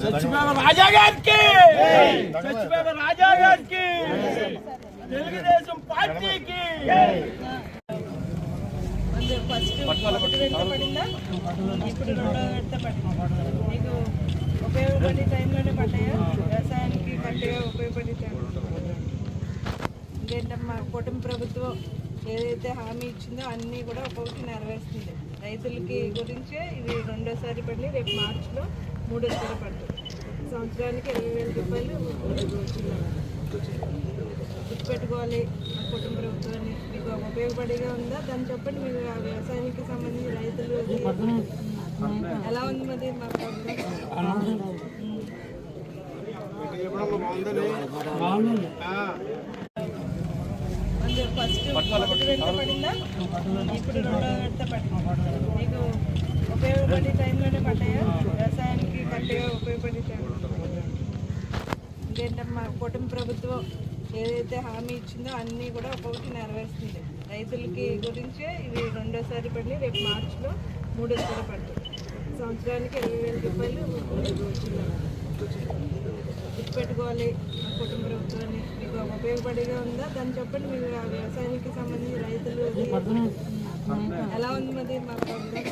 చచ్చిపోయిన రాజా గారికి చచ్చిపోయిన రాజా గారికి తెలుగుదేశం పార్టీకి ముందు ఫస్ట్ మొదటి విడత పడిందా ఇప్పుడు రెండో విడత పడింది మీకు ఉపయోగపడే టైంలోనే పడ్డాయా వ్యవసాయానికి కరెక్ట్గా ఉపయోగపడే టైం ఇంకేంటమ్మా కుటుంబ ప్రభుత్వం ఏదైతే హామీ ఇచ్చిందో అన్నీ కూడా ఒక్కొక్కటి నెరవేరుస్తుంది. రైతులకి గురించే ఇది రెండోసారి పడి రేపు మార్చిలో మూడోసారి పడుతుంది సంవత్సరానికి ఇరవై వేల రూపాయలు గుర్తుపెట్టుకోవాలి. ఆ కుటుంబ ప్రభుత్వాన్ని మీకు ఉపయోగపడేగా ఉందా? దాన్ని చెప్పండి. మీరు ఆ వ్యవసాయానికి సంబంధించి రైతులు ఎలా ఉంది మరి మా ప్రభుత్వం ఫస్ట్ మొదటి విడత పడిందా? ఇప్పుడు రెండో విడత పడింది. మీకు ఉపయోగపడే టైంలోనే పడ్డాయా? వ్యవసాయానికి కరెక్ట్గా ఉపయోగపడే టైం ఇంకేంటమ్మా కుటుంబ ప్రభుత్వం ఏదైతే హామీ ఇచ్చిందో అన్నీ కూడా ఒక్కొక్కటి నెరవేరుస్తుంది. రైతులకి గురించే ఇది రెండోసారి పడి రేపు మార్చిలో మూడోసారి పడుతుంది సంవత్సరానికి ఇరవై వేల రూపాయలు గుర్తుపెట్టుకోవాలి. ఆ కుటుంబ ప్రభుత్వాన్ని మీకు ఉపయోగపడేగా ఉందా? దాన్ని చెప్పండి. మీరు ఆ వ్యవసాయానికి సంబంధించి రైతులు ఎలా ఉంది మరి మా ప్రభుత్వం